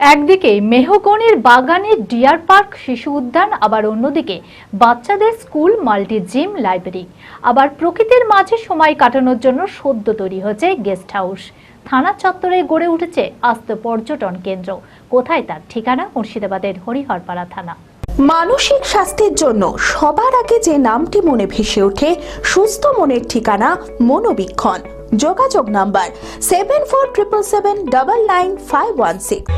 একদিকে মেহগনির বাগানে deer park শিশু উদ্যান, আবার অন্যদিকে বাচ্চাদের স্কুল, মাল্টি জিম লাইব্রেরি। আবার প্রকৃতির মাঝে সময় কাটানোর জন্য সদ্য তৈরি হয়েছে গেস্ট হাউস। থানা চত্বরে গড়ে উঠেছে আস্ত পর্যটন কেন্দ্র। কোথায় তার ঠিকানা? মুর্শিদাবাদের হরিহরপাড়া থানা। মানসিক স্বাস্থ্যের জন্য সবার আগে যে নামটি মনে ভেসে ওঠে, সুস্থ মনের ঠিকানা মনোবীক্ষণ। যোগাযোগ number seven four triple seven double nine five one six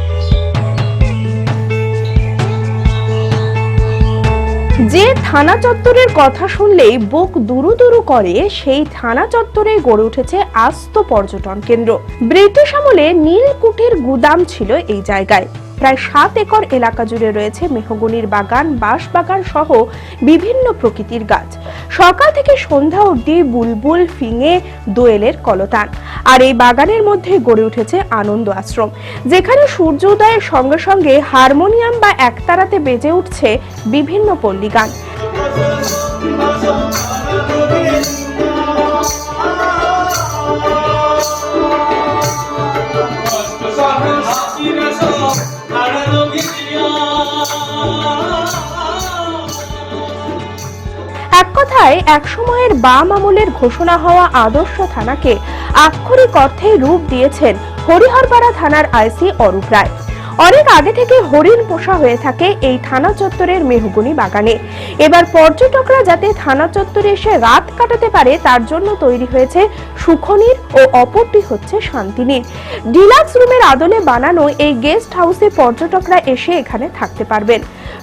যে থানা চত্বরের কথা শুনলেই বুক দুরু দুরু করে, সেই থানা চত্বরে গড়ে উঠেছে আস্ত পর্যটন কেন্দ্র। ব্রিটিশ আমলে নীলকুঠের গুদাম ছিল এই জায়গায়। প্রায় সাত একর এলাকা জুড়ে রয়েছে মেহগনির বাগান বাঁশ বাগান সহ বিভিন্ন প্রকৃতির গাছ। সকাল থেকে সন্ধ্যা অবধি বুলবুল, ফিঙে, দোয়েলের কলতান। আর এই বাগানের মধ্যে গড়ে উঠেছে আনন্দ আশ্রম, যেখানে সূর্য উদয়ের সঙ্গে সঙ্গে হারমোনিয়াম বা একতারাতে বেজে উঠছে বিভিন্ন পল্লী গান। এক কথায়, এক সময়ের বাম আমলের ঘোষণা হওয়া আদর্শ থানাকে আক্ষরিক অর্থে রূপ দিয়েছেন হরিহরপাড়া থানার আইসি অরূপ রায়। অনেক আগে থেকে হরিণ পোষা হয়ে থাকে এই থানা চত্বরের মেহগুনি বাগানে। এবার পর্যটকরা যাতে থানা চত্বরে এসে রাত কাটাতে পারে, তার জন্য তৈরি হয়েছে সুখনির ও অপরটি হচ্ছে শান্তিনীর ডিলাক্স রুমের আদলে বানানো এই গেস্ট হাউসে পর্যটকরা এসে এখানে থাকতে পারবেন।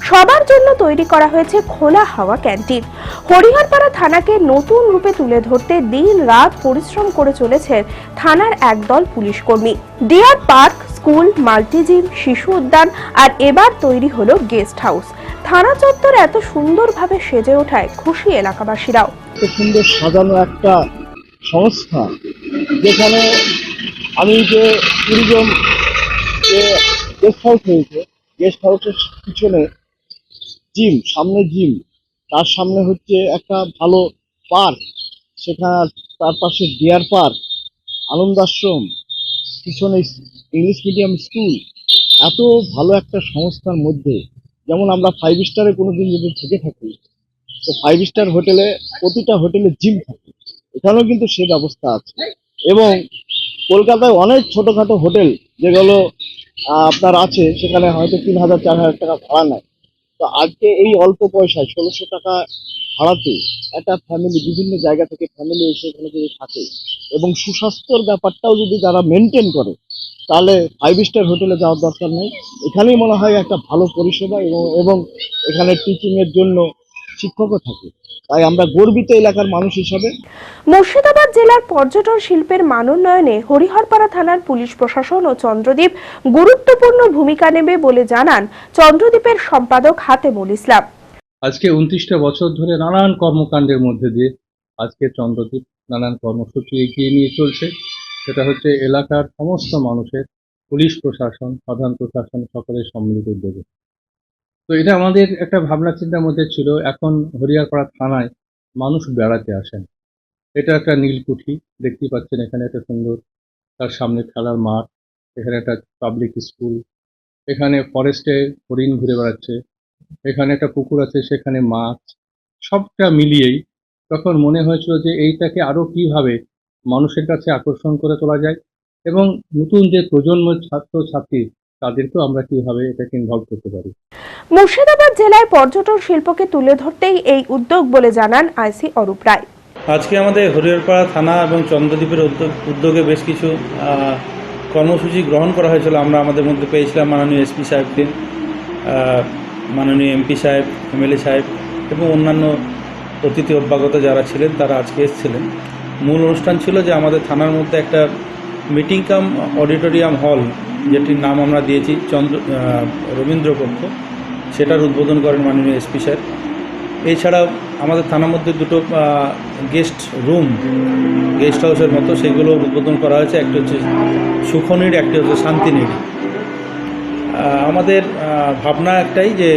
সবার জন্য তৈরি করা হয়েছে খোলা হাওয়া ক্যান্টিন। হরিহরপাড়া থানাকে নতুন রূপে তুলে ধরতে দিন রাত পরিশ্রম করে চলেছে থানার একদল পুলিশ কর্মী। ডিয়ার পার্ক স্কুল, মাল্টিজিম, শিশু উদ্যান আর এবার তৈরি হলো গেস্ট হাউস। থানা চত্বর এত সুন্দরভাবে সেজে ওঠায় খুশি এলাকাবাসীরাও। এত সুন্দর সাজানো একটা সংস্থা যেখানে আমি যে ট্যুরিজম গেস্ট হাউস হয়েছে গেস্ট হাউসের পিছনে জিম সামনে জিম তার সামনে হচ্ছে একটা ভালো পার্ক সেখানে তার পাশে ডিয়ার পার্ক আনন্দাশ্রম পিছনে ইংলিশ মিডিয়াম স্কুল এত ভালো একটা সংস্থার মধ্যে, যেমন আমরা ফাইভ স্টারে কোনো দিন যদি থেকে থাকি, তো ফাইভ স্টার হোটেলে প্রতিটা হোটেলে জিম থাকে, এখানেও কিন্তু সে ব্যবস্থা আছে। এবং কলকাতায় অনেক ছোটখাটো হোটেল যেগুলো আপনার আছে, সেখানে হয়তো তিন হাজার, চার হাজার টাকা ভাড়া নেয়। তো আজকে এই অল্প পয়সায় ষোলোশো টাকা ভাড়াতে একটা ফ্যামিলি বিভিন্ন জায়গা থেকে ফ্যামিলি এসে এখানে যদি থাকে, এবং সুস্বাস্থ্যর ব্যাপারটাও যদি যারা মেনটেন করে, তাহলে ফাইভ স্টার হোটেলে যাওয়ার দরকার নেই। এখানেই মনে হয় একটা ভালো পরিষেবা এবং এবং এখানে টিচিং এর জন্য শিক্ষকও থাকে। তাই আমরা গর্বিত এলাকার মানুষ হিসাবে। মুর্শিদাবাদ জেলার পর্যটন শিল্পের মানোন্নয়নে হরিহরপাড়া থানার পুলিশ প্রশাসন ও চন্দ্রদ্বীপ গুরুত্বপূর্ণ ভূমিকা নেবে বলে জানান চন্দ্রদ্বীপের সম্পাদক হাতেমুল ইসলাম। আজকে উনত্রিশটা বছর ধরে নানান কর্মকাণ্ডের মধ্যে দিয়ে আজকে চন্দ্রদ্বীপ নানান কর্মসূচি এগিয়ে নিয়ে চলছে। সেটা হচ্ছে এলাকার সমস্ত মানুষের, পুলিশ প্রশাসন, সাধারণ প্রশাসন সকলের সম্মিলিত উদ্যোগে। তো এটা আমাদের একটা ভাবনা চিন্তার মধ্যে ছিল, এখন হরিয়ারপাড়া থানায় মানুষ বেড়াতে আসেন। এটা একটা নীলকুঠি, দেখতেই পাচ্ছেন এখানে একটা সুন্দর, তার সামনে খেলার মাঠ, এখানে একটা পাবলিক স্কুল এখানে ফরেস্টে হরিণ ঘুরে বেড়াচ্ছে। এখানে একটা পুকুর আছে সেখানে মাছ সবটা মিলিয়েই তখন মনে হয়েছিল যে এইটাকে আরও কীভাবে মানুষের কাছে আকর্ষণ করে তোলা যায় এবং নতুন যে প্রজন্ম ছাত্র ছাত্রী তাদেরকেও আমরা কীভাবে এটাকে ইনভলভ করতে পারি। মুর্শিদাবাদ জেলায় পর্যটন শিল্পকে তুলে ধরতেই এই উদ্যোগ বলে জানান আইসি অরূপ রায়। আজকে আমাদের হরিহরপাড়া থানা এবং চন্দ্রদ্বীপের উদ্যোগ উদ্যোগে বেশ কিছু আহ, কর্মসূচি গ্রহণ করা হয়েছিল। আমরা আমাদের মধ্যে পেয়েছিলাম মাননীয় এসপি সাহেবকে। আহ, মাননীয় এমপি সাহেব এমএলএ সাহেব এবং অন্যান্য অতিথি অভ্যাগত যারা ছিলেন তারা আজকে এসেছিলেন। মূল অনুষ্ঠান ছিল যে আমাদের থানার মধ্যে একটা মিটিং কাম অডিটোরিয়াম হল যেটির নাম আমরা দিয়েছি চন্দ্র আহ, রবীন্দ্র কক্ষ। সেটার উদ্বোধন করেন মাননীয় এসপি স্যার এছাড়াও আমাদের থানার মধ্যে দুটো গেস্ট রুম গেস্ট হাউসের মতো সেগুলো উদ্বোধন করা হয়েছে। একটি হচ্ছে সুখনির একটি হচ্ছে শান্তিনির। আমাদের ভাবনা একটাই যে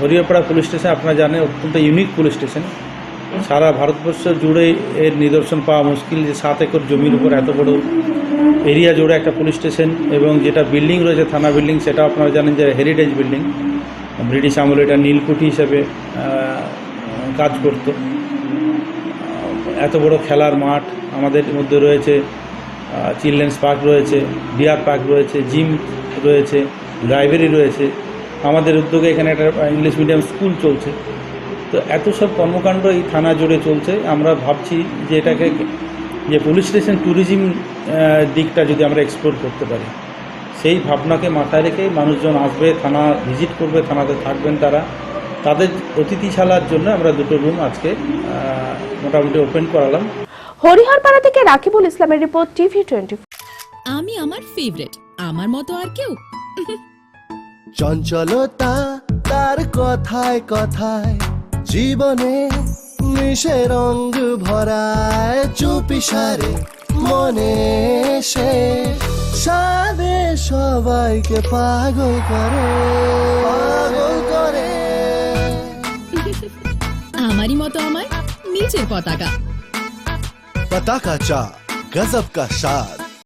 হরিয়াপাড়া পুলিশ স্টেশন, আপনারা জানেন, অত্যন্ত ইউনিক পুলিশ স্টেশন। সারা ভারতবর্ষ জুড়ে এর নিদর্শন পাওয়া মুশকিল যে সাত একর জমির উপর এত বড় এরিয়া জুড়ে একটা পুলিশ স্টেশন এবং যেটা বিল্ডিং রয়েছে, থানা বিল্ডিং সেটা আপনারা জানেন যে হেরিটেজ বিল্ডিং ব্রিটিশ আমলে এটা নীলকুঠি হিসেবে কাজ করতো। এত বড় খেলার মাঠ আমাদের মধ্যে রয়েছে। চিলড্রেন্স পার্ক রয়েছে ডিয়ার পার্ক রয়েছে জিম রয়েছে। লাইব্রেরি রয়েছে। আমাদের উদ্যোগে এখানে একটা ইংলিশ মিডিয়াম স্কুল চলছে। তো এত সব কর্মকাণ্ড এই থানা জুড়ে চলছে। আমরা ভাবছি যে এটাকে যে পুলিশ স্টেশন ট্যুরিজম দিকটা যদি আমরা এক্সপ্লোর করতে পারি। সেই ভাবনাকে মাথায় রেখে মানুষজন আসবে থানা ভিজিট করবে থানাতে থাকবেন তারা। তাদের অতিথিশালার জন্য আমরা দুটো রুম আজকে মোটামুটি ওপেন করালাম। হরিহরপাড়া থেকে রাকিবুল ইসলামের রিপোর্ট টিভি টোয়েন্টি আমি আমার ফেভারিট আমার মতো আর কেউ? চঞ্চলতা তার কথায় কথায় জীবনে মিশে রঙ ভরায় চুপি সারে মনে সে। সাদে সবাইকে পাগল করে। পাগল করে। আমারই মতো আমায় নিচের পতাকা। পতাকা চা গজব কা